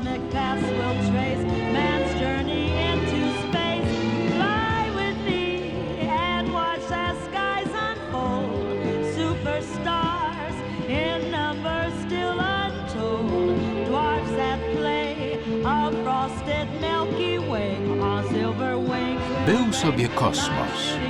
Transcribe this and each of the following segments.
cosmic paths we'll trace man's journey into space. Fly with me and watch as skies unfold. Superstars in numbers still untold. Dwarfs at play, a frosted Milky Way on silver wings. Był sobie kosmos.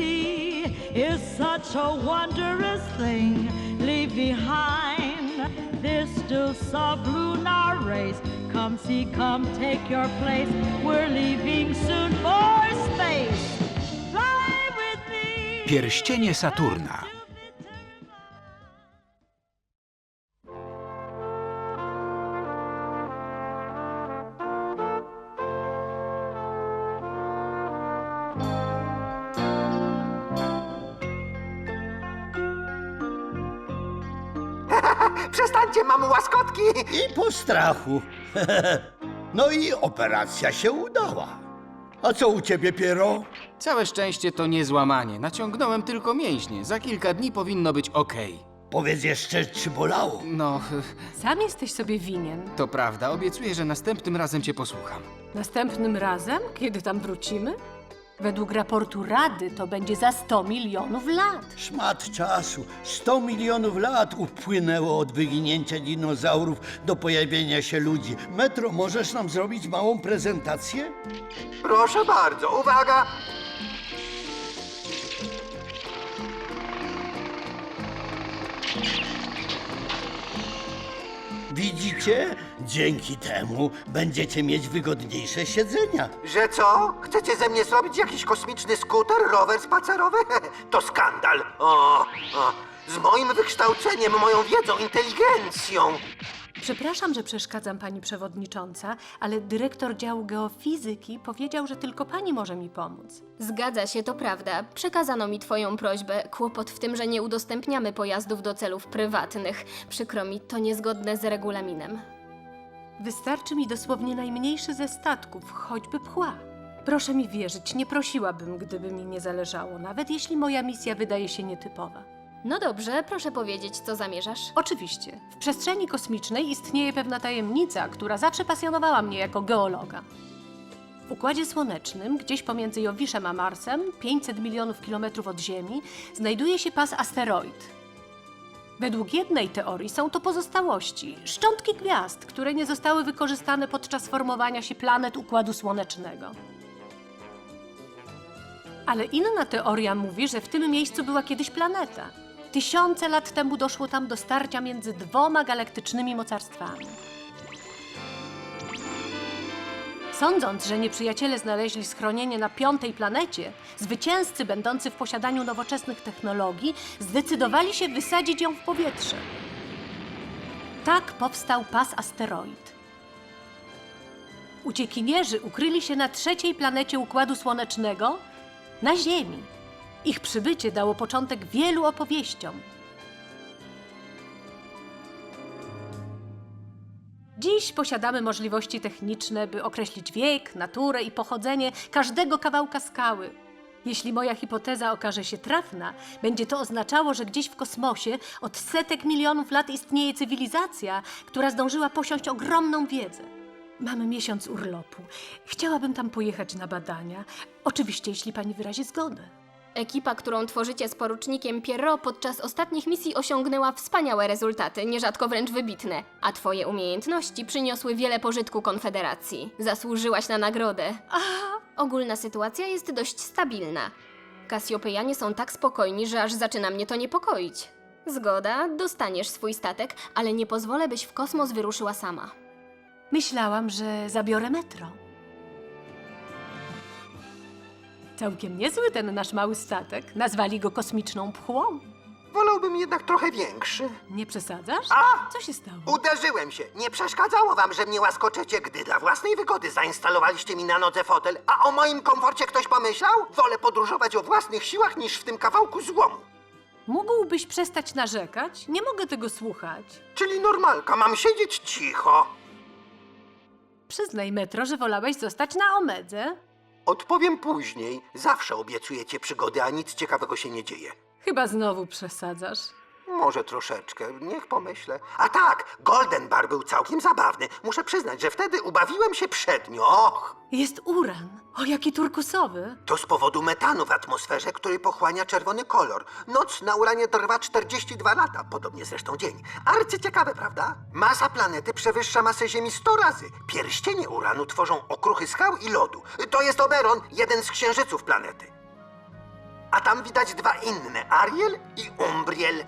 Liberty is such a wondrous thing. Leave behind this still lunar race. Come see, come take your place. We're leaving soon for space. Pierścienie Saturna. Strachu. No i operacja się udała. A co u ciebie, Piero? Całe szczęście to nie złamanie. Naciągnąłem tylko mięśnie. Za kilka dni powinno być okej. Powiedz jeszcze, czy bolało? No, Sam jesteś sobie winien. to prawda. Obiecuję, że następnym razem cię posłucham. Następnym razem, kiedy tam wrócimy? Według raportu Rady to będzie za 100 milionów lat. Szmat czasu. 100 milionów lat upłynęło od wyginięcia dinozaurów do pojawienia się ludzi. Metro, możesz nam zrobić małą prezentację? Proszę bardzo, uwaga! Widzicie? Dzięki temu będziecie mieć wygodniejsze siedzenia. Że co? Chcecie ze mnie zrobić jakiś kosmiczny skuter, rower spacerowy? To skandal! O, o, z moim wykształceniem, moją wiedzą, inteligencją. Przepraszam, że przeszkadzam pani przewodnicząca, ale dyrektor działu geofizyki powiedział, że tylko pani może mi pomóc. Zgadza się, to prawda. Przekazano mi twoją prośbę. Kłopot w tym, że nie udostępniamy pojazdów do celów prywatnych. Przykro mi, to niezgodne z regulaminem. Wystarczy mi dosłownie najmniejszy ze statków, choćby pchła. Proszę mi wierzyć, nie prosiłabym, gdyby mi nie zależało, nawet jeśli moja misja wydaje się nietypowa. No dobrze, proszę powiedzieć, co zamierzasz. Oczywiście, w przestrzeni kosmicznej istnieje pewna tajemnica, która zawsze pasjonowała mnie jako geologa. W Układzie Słonecznym, gdzieś pomiędzy Jowiszem a Marsem, 500 milionów kilometrów od Ziemi, znajduje się pas asteroid. Według jednej teorii są to pozostałości, szczątki gwiazd, które nie zostały wykorzystane podczas formowania się planet Układu Słonecznego. Ale inna teoria mówi, że w tym miejscu była kiedyś planeta. Tysiące lat temu doszło tam do starcia między dwoma galaktycznymi mocarstwami. Sądząc, że nieprzyjaciele znaleźli schronienie na piątej planecie, zwycięzcy będący w posiadaniu nowoczesnych technologii zdecydowali się wysadzić ją w powietrze. Tak powstał pas asteroid. Uciekinierzy ukryli się na trzeciej planecie Układu Słonecznego, na Ziemi. Ich przybycie dało początek wielu opowieściom. Dziś posiadamy możliwości techniczne, by określić wiek, naturę i pochodzenie każdego kawałka skały. Jeśli moja hipoteza okaże się trafna, będzie to oznaczało, że gdzieś w kosmosie od setek milionów lat istnieje cywilizacja, która zdążyła posiąść ogromną wiedzę. Mamy miesiąc urlopu. Chciałabym tam pojechać na badania. Oczywiście, jeśli pani wyrazi zgodę. Ekipa, którą tworzycie z porucznikiem Pierrot podczas ostatnich misji osiągnęła wspaniałe rezultaty, nierzadko wręcz wybitne. A twoje umiejętności przyniosły wiele pożytku Konfederacji. Zasłużyłaś na nagrodę. Ogólna sytuacja jest dość stabilna. Kasiopejanie są tak spokojni, że aż zaczyna mnie to niepokoić. Zgoda, dostaniesz swój statek, ale nie pozwolę, byś w kosmos wyruszyła sama. Myślałam, że zabiorę metro. Całkiem niezły ten nasz mały statek. Nazwali go kosmiczną pchłą. Wolałbym jednak trochę większy. Nie przesadzasz? A! Co się stało? Uderzyłem się. Nie przeszkadzało wam, że mnie łaskoczecie, gdy dla własnej wygody zainstalowaliście mi na nodze fotel, a o moim komforcie ktoś pomyślał? Wolę podróżować o własnych siłach niż w tym kawałku złomu. Mógłbyś przestać narzekać? Nie mogę tego słuchać. Czyli normalka, mam siedzieć cicho. Przyznaj, Metro, że wolałeś zostać na Omedze. Odpowiem później. Zawsze obiecujecie przygody, a nic ciekawego się nie dzieje. Chyba znowu przesadzasz. Może troszeczkę, niech pomyślę. A tak, Golden Bar był całkiem zabawny. Muszę przyznać, że wtedy ubawiłem się przednio. Och! Jest uran. O, jaki turkusowy. To z powodu metanu w atmosferze, który pochłania czerwony kolor. Noc na uranie trwa 42 lata, podobnie zresztą dzień. Arcyciekawe, prawda? Masa planety przewyższa masę Ziemi 100 razy. Pierścienie uranu tworzą okruchy skał i lodu. To jest Oberon, jeden z księżyców planety. A tam widać dwa inne, Ariel i Umbriel.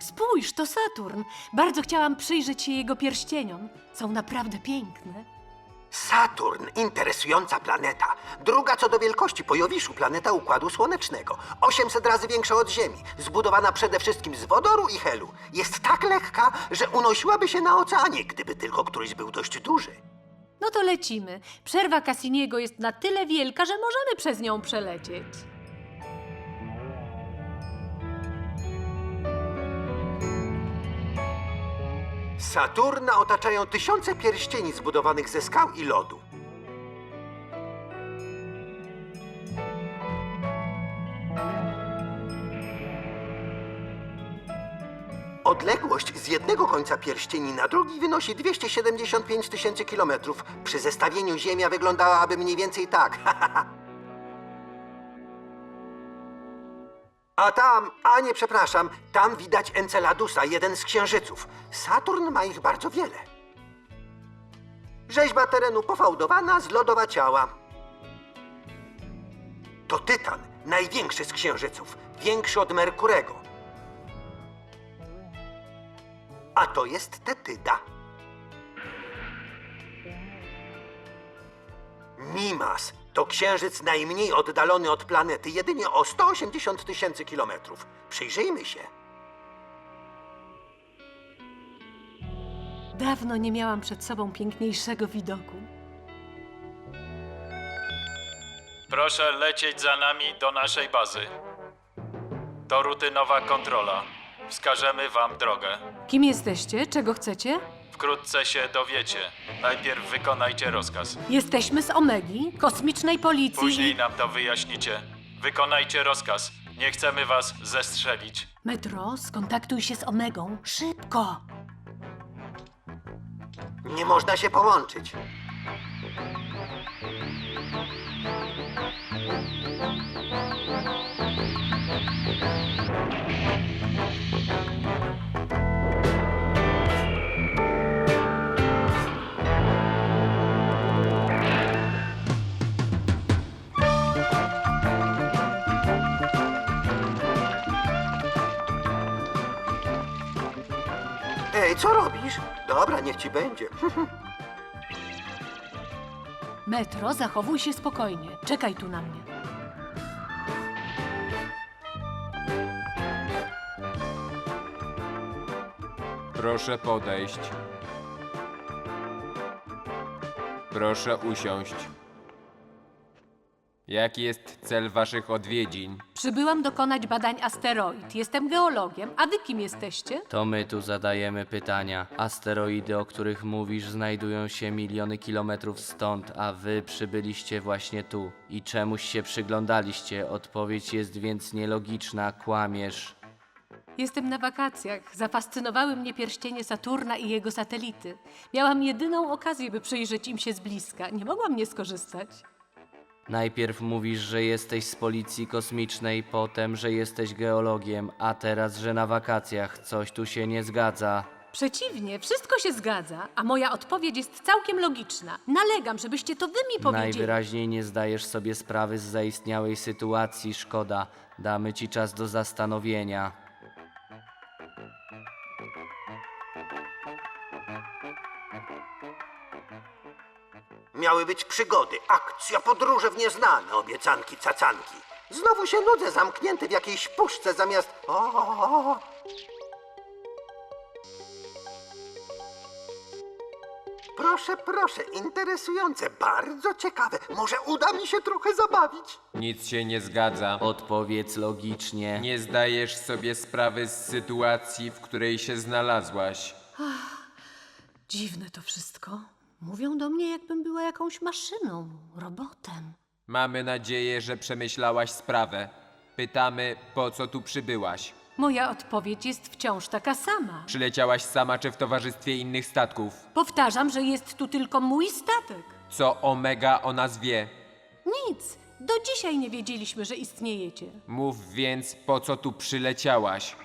Spójrz, to Saturn. Bardzo chciałam przyjrzeć się jego pierścieniom. Są naprawdę piękne. Saturn, interesująca planeta. Druga co do wielkości po Jowiszu planeta Układu Słonecznego. 800 razy większa od Ziemi. Zbudowana przede wszystkim z wodoru i helu. Jest tak lekka, że unosiłaby się na oceanie, gdyby tylko któryś był dość duży. No to lecimy. Przerwa Cassiniego jest na tyle wielka, że możemy przez nią przelecieć. Saturna otaczają tysiące pierścieni zbudowanych ze skał i lodu. Odległość z jednego końca pierścieni na drugi wynosi 275 tysięcy kilometrów. Przy zestawieniu Ziemia wyglądałaby mniej więcej tak. A tam, a nie przepraszam, tam widać Enceladusa, jeden z księżyców. Saturn ma ich bardzo wiele. Rzeźba terenu pofałdowana z lodowaciała. To Tytan, największy z księżyców, większy od Merkurego. A to jest Tetyda. Mimas to księżyc najmniej oddalony od planety, jedynie o 180 tysięcy kilometrów. Przyjrzyjmy się. Dawno nie miałam przed sobą piękniejszego widoku. Proszę lecieć za nami do naszej bazy. To rutynowa kontrola. Wskażemy wam drogę. Kim jesteście? Czego chcecie? Wkrótce się dowiecie. Najpierw wykonajcie rozkaz. Jesteśmy z Omegi, kosmicznej policji. Później nam to wyjaśnicie. Wykonajcie rozkaz. Nie chcemy was zestrzelić. Metro, skontaktuj się z Omegą. Szybko! Nie można się połączyć. Ej, co robisz? Dobra, niech ci będzie. Metro, zachowuj się spokojnie. Czekaj tu na mnie. Proszę podejść. Proszę usiąść. Jaki jest cel waszych odwiedzin? Przybyłam dokonać badań asteroid. Jestem geologiem. A wy kim jesteście? To my tu zadajemy pytania. Asteroidy, o których mówisz, znajdują się miliony kilometrów stąd, a wy przybyliście właśnie tu. I czemuś się przyglądaliście? Odpowiedź jest więc nielogiczna, kłamiesz. Jestem na wakacjach. Zafascynowały mnie pierścienie Saturna i jego satelity. Miałam jedyną okazję, by przyjrzeć im się z bliska. Nie mogłam nie skorzystać. Najpierw mówisz, że jesteś z policji kosmicznej, potem, że jesteś geologiem, a teraz, że na wakacjach. Coś tu się nie zgadza. Przeciwnie, wszystko się zgadza, a moja odpowiedź jest całkiem logiczna. Nalegam, żebyście to wy mi powiedzieli. Najwyraźniej nie zdajesz sobie sprawy z zaistniałej sytuacji, szkoda. Damy ci czas do zastanowienia. Miały być przygody, akcja, podróże w nieznane, obiecanki, cacanki. Znowu się nudzę zamknięty w jakiejś puszce zamiast... O! Proszę, proszę, interesujące, bardzo ciekawe. Może uda mi się trochę zabawić. Nic się nie zgadza. Odpowiedz logicznie. Nie zdajesz sobie sprawy z sytuacji, w której się znalazłaś. Dziwne to wszystko. Mówią do mnie, jakbym była jakąś maszyną, robotem. Mamy nadzieję, że przemyślałaś sprawę. Pytamy, po co tu przybyłaś? Moja odpowiedź jest wciąż taka sama. Przyleciałaś sama czy w towarzystwie innych statków? Powtarzam, że jest tu tylko mój statek. Co Omega o nas wie? Nic. Do dzisiaj nie wiedzieliśmy, że istniejecie. Mów więc, po co tu przyleciałaś?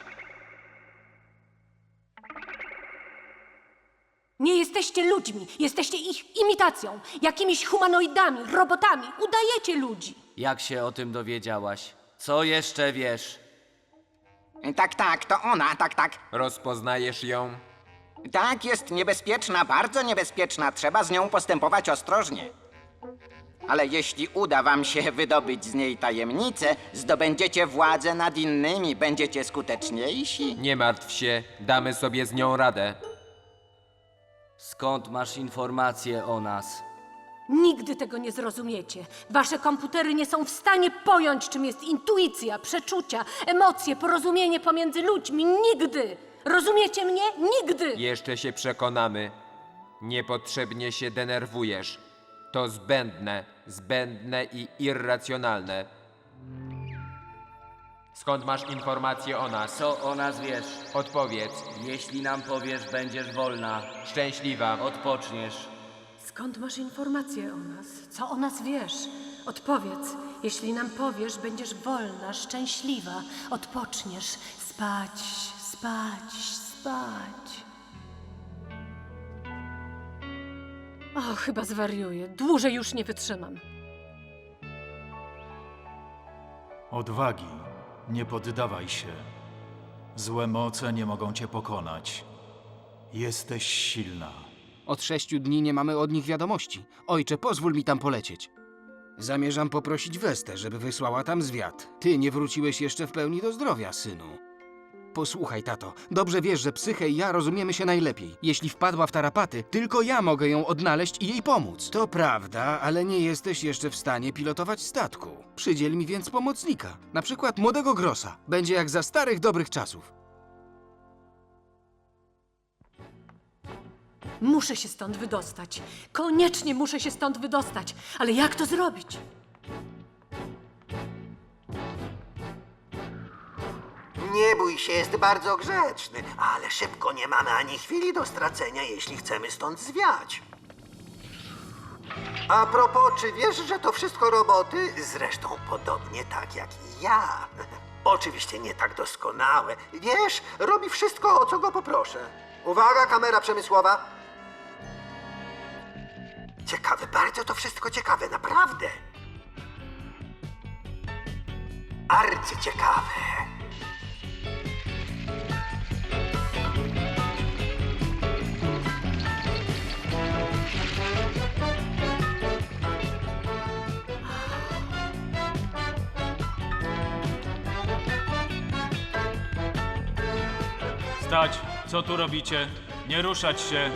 Nie jesteście ludźmi, jesteście ich imitacją, jakimiś humanoidami, robotami. Udajecie ludzi. Jak się o tym dowiedziałaś? Co jeszcze wiesz? Tak, tak, to ona, tak, tak. Rozpoznajesz ją? Tak, jest niebezpieczna, bardzo niebezpieczna. Trzeba z nią postępować ostrożnie. Ale jeśli uda wam się wydobyć z niej tajemnicę, zdobędziecie władzę nad innymi, będziecie skuteczniejsi. Nie martw się, damy sobie z nią radę. Skąd masz informacje o nas? Nigdy tego nie zrozumiecie. Wasze komputery nie są w stanie pojąć, czym jest intuicja, przeczucia, emocje, porozumienie pomiędzy ludźmi. Nigdy! Rozumiecie mnie? Nigdy! Jeszcze się przekonamy. Niepotrzebnie się denerwujesz. To zbędne, zbędne i irracjonalne. Skąd masz informacje o nas? Co o nas wiesz? Odpowiedz. Jeśli nam powiesz, będziesz wolna. Szczęśliwa. Odpoczniesz. Skąd masz informacje o nas? Co o nas wiesz? Odpowiedz. Jeśli nam powiesz, będziesz wolna, szczęśliwa, odpoczniesz. Spać, spać, spać. O, chyba zwariuję. Dłużej już nie wytrzymam. Odwagi, nie poddawaj się. Złe moce nie mogą cię pokonać. Jesteś silna. Od sześciu dni nie mamy od nich wiadomości. Ojcze, pozwól mi tam polecieć. Zamierzam poprosić Westę, żeby wysłała tam zwiat. Ty nie wróciłeś jeszcze w pełni do zdrowia, synu. Posłuchaj, tato. Dobrze wiesz, że psyche i ja rozumiemy się najlepiej. Jeśli wpadła w tarapaty, tylko ja mogę ją odnaleźć i jej pomóc. To prawda, ale nie jesteś jeszcze w stanie pilotować statku. Przydziel mi więc pomocnika. Na przykład młodego Grossa. Będzie jak za starych, dobrych czasów. Muszę się stąd wydostać. Koniecznie muszę się stąd wydostać. Ale jak to zrobić? Nie bój się, jest bardzo grzeczny, ale szybko nie mamy ani chwili do stracenia, jeśli chcemy stąd zwiać. A propos, czy wiesz, że to wszystko roboty? Zresztą podobnie tak jak i ja. Oczywiście nie tak doskonałe. Wiesz, robi wszystko, o co go poproszę. Uwaga, kamera przemysłowa. Ciekawe, bardzo to wszystko ciekawe, naprawdę. Arcyciekawe. Stać! Co tu robicie? Nie ruszać się!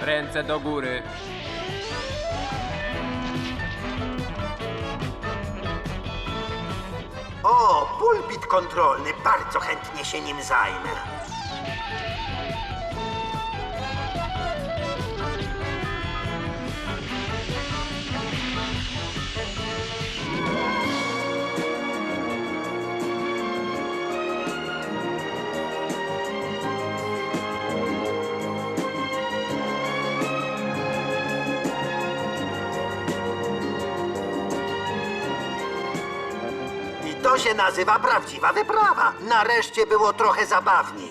Ręce do góry. O, pulpit kontrolny, bardzo chętnie się nim zajmę. To się nazywa prawdziwa wyprawa. Nareszcie było trochę zabawniej.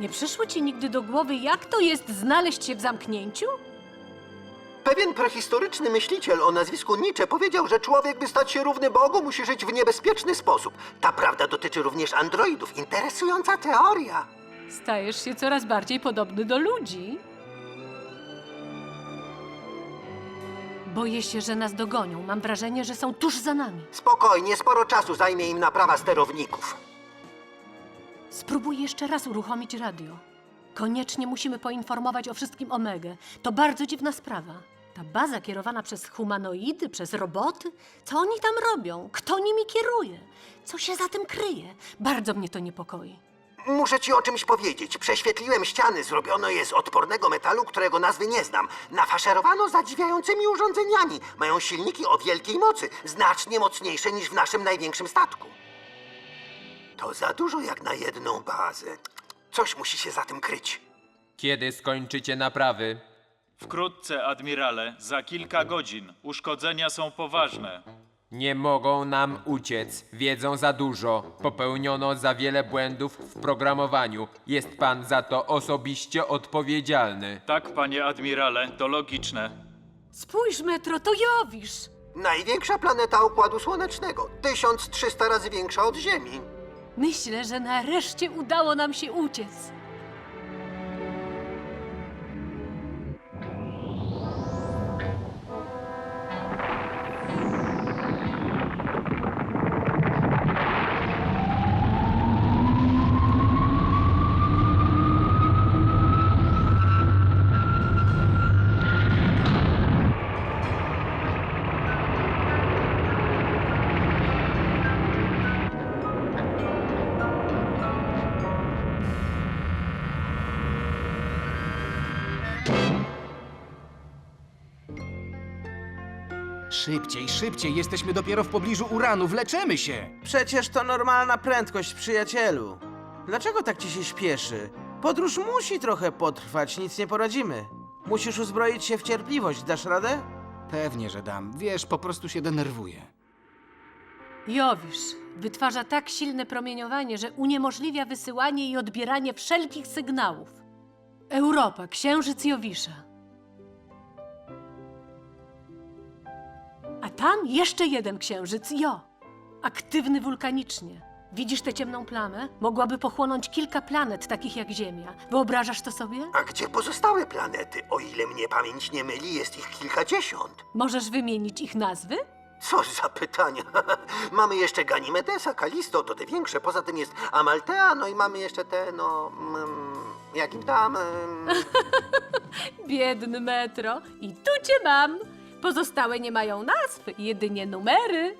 Nie przyszło ci nigdy do głowy, jak to jest znaleźć się w zamknięciu? Pewien prehistoryczny myśliciel o nazwisku Nietzsche powiedział, że człowiek, by stać się równy Bogu, musi żyć w niebezpieczny sposób. Ta prawda dotyczy również androidów. Interesująca teoria. Stajesz się coraz bardziej podobny do ludzi. Boję się, że nas dogonią. Mam wrażenie, że są tuż za nami. Spokojnie, sporo czasu zajmie im naprawa sterowników. Spróbuj jeszcze raz uruchomić radio. Koniecznie musimy poinformować o wszystkim Omegę. To bardzo dziwna sprawa. Ta baza kierowana przez humanoidy, przez roboty? Co oni tam robią? Kto nimi kieruje? Co się za tym kryje? Bardzo mnie to niepokoi. Muszę ci o czymś powiedzieć. Prześwietliłem ściany, zrobiono je z odpornego metalu, którego nazwy nie znam. Nafaszerowano zadziwiającymi urządzeniami. Mają silniki o wielkiej mocy, znacznie mocniejsze niż w naszym największym statku. To za dużo jak na jedną bazę. Coś musi się za tym kryć. Kiedy skończycie naprawy? Wkrótce, admirale, za kilka godzin. Uszkodzenia są poważne. Nie mogą nam uciec. Wiedzą za dużo. Popełniono za wiele błędów w programowaniu. Jest pan za to osobiście odpowiedzialny. Tak, panie admirale, to logiczne. Spójrz, Metro, to Jowisz! Największa planeta Układu Słonecznego. 1300 razy większa od Ziemi. Myślę, że nareszcie udało nam się uciec. Szybciej, szybciej, jesteśmy dopiero w pobliżu uranu, wleczemy się! Przecież to normalna prędkość, przyjacielu. Dlaczego tak ci się śpieszy? Podróż musi trochę potrwać, nic nie poradzimy. Musisz uzbroić się w cierpliwość, dasz radę? Pewnie, że dam. Wiesz, po prostu się denerwuję. Jowisz wytwarza tak silne promieniowanie, że uniemożliwia wysyłanie i odbieranie wszelkich sygnałów. Europa, księżyc Jowisza. A tam jeszcze jeden księżyc, Jo. Aktywny wulkanicznie. Widzisz tę ciemną plamę? Mogłaby pochłonąć kilka planet, takich jak Ziemia. Wyobrażasz to sobie? A gdzie pozostałe planety? O ile mnie pamięć nie myli, jest ich kilkadziesiąt. Możesz wymienić ich nazwy? Co za pytania. mamy jeszcze Ganimedesa, Kalisto, to te większe. Poza tym jest Amaltea, no i mamy jeszcze te, no... Mm, jakim tam... Mm, Biedny metro. I tu cię mam. Pozostałe nie mają nazw, jedynie numery.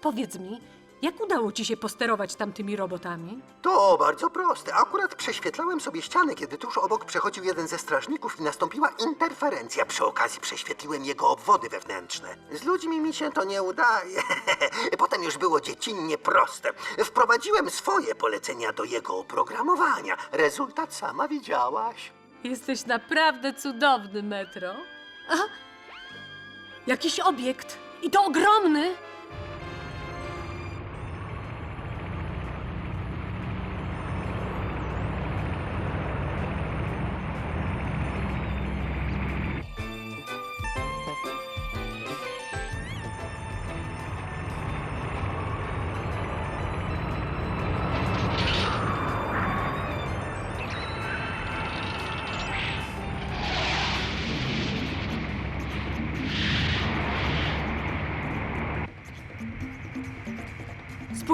Powiedz mi, jak udało ci się posterować tamtymi robotami? To bardzo proste. Akurat prześwietlałem sobie ścianę, kiedy tuż obok przechodził jeden ze strażników i nastąpiła interferencja. Przy okazji prześwietliłem jego obwody wewnętrzne. Z ludźmi mi się to nie udaje. Potem już było dziecinnie proste. Wprowadziłem swoje polecenia do jego oprogramowania. Rezultat sama widziałaś. Jesteś naprawdę cudowny, metro. Aha! Jakiś obiekt. I to ogromny.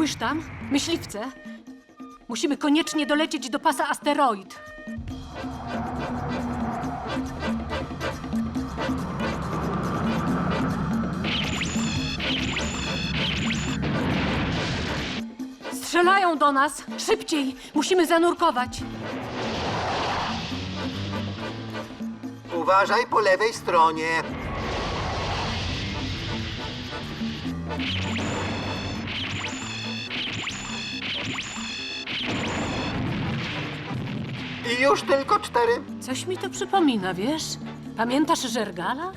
Spójrz tam, myśliwce. Musimy koniecznie dolecieć do pasa asteroid. Strzelają do nas! Szybciej! Musimy zanurkować! Uważaj po lewej stronie. Już tylko cztery. Coś mi to przypomina, wiesz? Pamiętasz Żergala?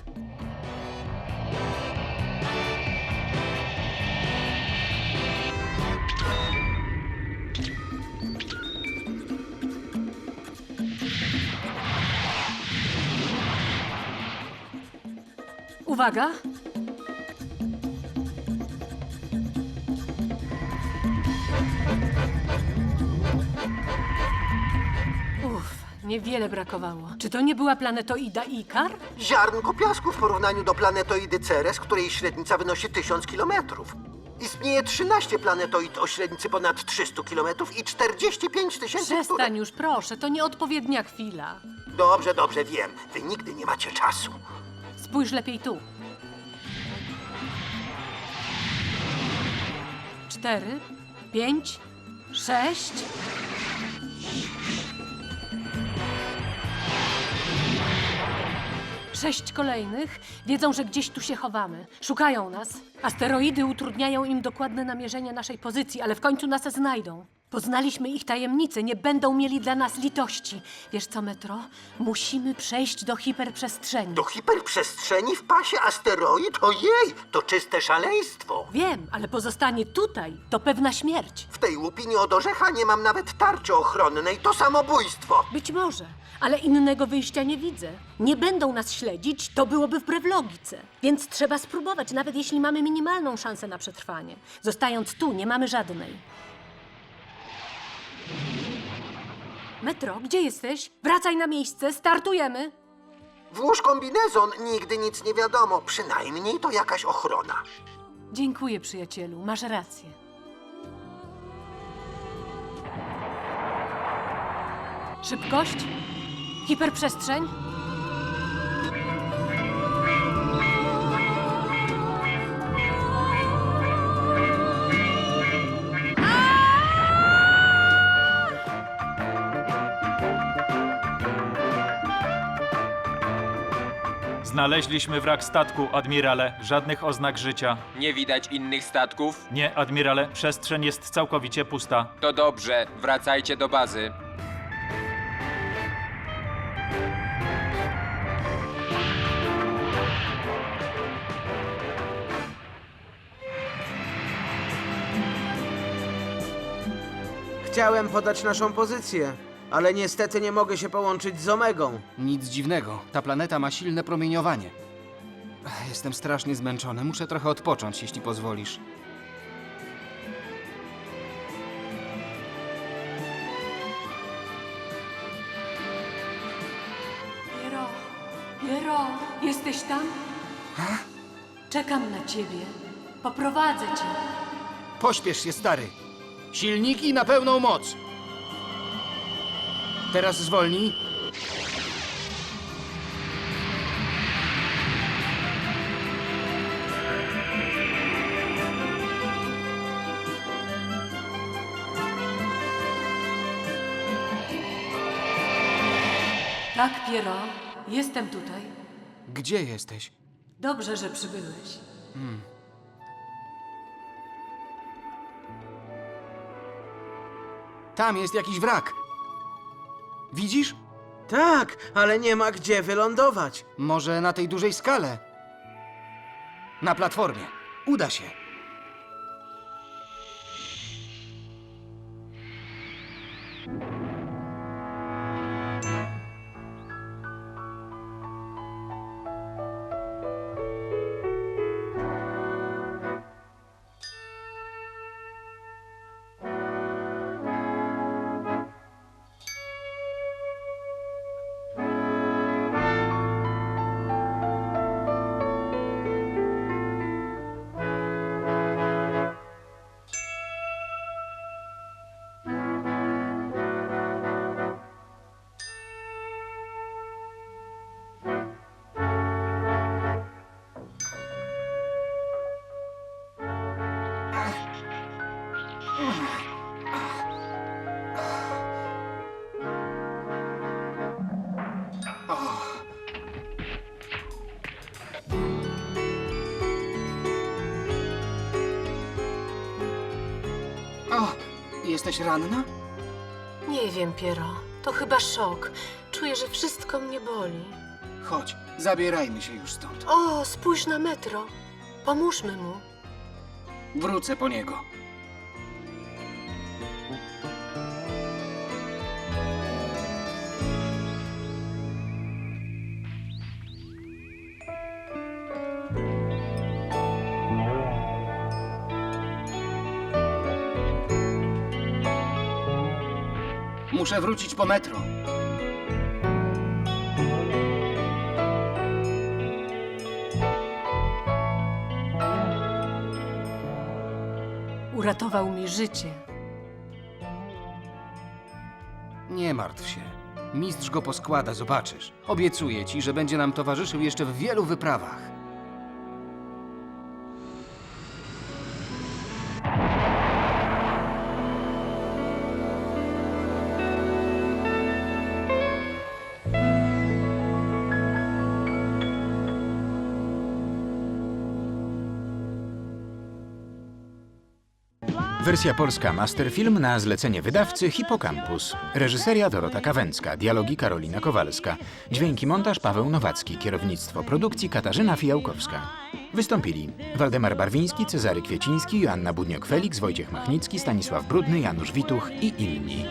Uwaga! Niewiele brakowało. Czy to nie była planetoida Ikar? Ziarnko piasku w porównaniu do planetoidy Ceres, której średnica wynosi 1000 kilometrów. Istnieje 13 planetoid o średnicy ponad 300 kilometrów i 45 tysięcy. Przestań już, proszę, to nieodpowiednia chwila. Dobrze, dobrze, wiem. Wy nigdy nie macie czasu. Spójrz lepiej tu. Cztery, pięć, sześć. Sześć kolejnych wiedzą, że gdzieś tu się chowamy. Szukają nas. Asteroidy utrudniają im dokładne namierzenie naszej pozycji, ale w końcu nas znajdą. Poznaliśmy ich tajemnice, nie będą mieli dla nas litości. Wiesz co, Metro? Musimy przejść do hiperprzestrzeni. Do hiperprzestrzeni w pasie asteroid? Ojej, to czyste szaleństwo. Wiem, ale pozostanie tutaj to pewna śmierć. W tej łupini od orzecha nie mam nawet tarczy ochronnej. To samobójstwo. Być może, ale innego wyjścia nie widzę. Nie będą nas śledzić, to byłoby wbrew logice. Więc trzeba spróbować, nawet jeśli mamy minimalną szansę na przetrwanie. Zostając tu, nie mamy żadnej. Metro, gdzie jesteś? Wracaj na miejsce, startujemy. Włóż kombinezon, nigdy nic nie wiadomo. Przynajmniej to jakaś ochrona. Dziękuję, przyjacielu, masz rację. Szybkość? Hiperprzestrzeń? Znaleźliśmy wrak statku, admirale. Żadnych oznak życia. Nie widać innych statków? Nie, admirale, przestrzeń jest całkowicie pusta. To dobrze, wracajcie do bazy. Chciałem podać naszą pozycję, ale niestety nie mogę się połączyć z Omegą. Nic dziwnego, ta planeta ma silne promieniowanie. Ech, Jestem strasznie zmęczony, muszę trochę odpocząć, jeśli pozwolisz. Piero, Piero, jesteś tam? Czekam na ciebie. Poprowadzę cię. Pośpiesz się, stary. Silniki na pełną moc. Teraz zwolnij. Tak, Piero, jestem tutaj. Gdzie jesteś? Dobrze, że przybyłeś. Tam jest jakiś wrak. Widzisz? Tak, ale nie ma gdzie wylądować. Może na tej dużej skale. Na platformie. Uda się. O, jesteś ranna? Nie wiem, Piero. To chyba szok. Czuję, że wszystko mnie boli. Chodź, zabierajmy się już stąd. O, spójrz na metro. Pomóżmy mu. Wrócę po niego. Muszę wrócić po metro. Uratował mi życie. Nie martw się. Mistrz go poskłada, zobaczysz. Obiecuję ci, że będzie nam towarzyszył jeszcze w wielu wyprawach. Wersja polska Masterfilm na zlecenie wydawcy Hipocampus. Reżyseria Dorota Kawęcka, dialogi Karolina Kowalska, dźwięki montaż Paweł Nowacki, kierownictwo produkcji Katarzyna Fijałkowska. Wystąpili Waldemar Barwiński, Cezary Kwieciński, Joanna Budniok-Felix, Wojciech Machnicki, Stanisław Brudny, Janusz Wituch i inni.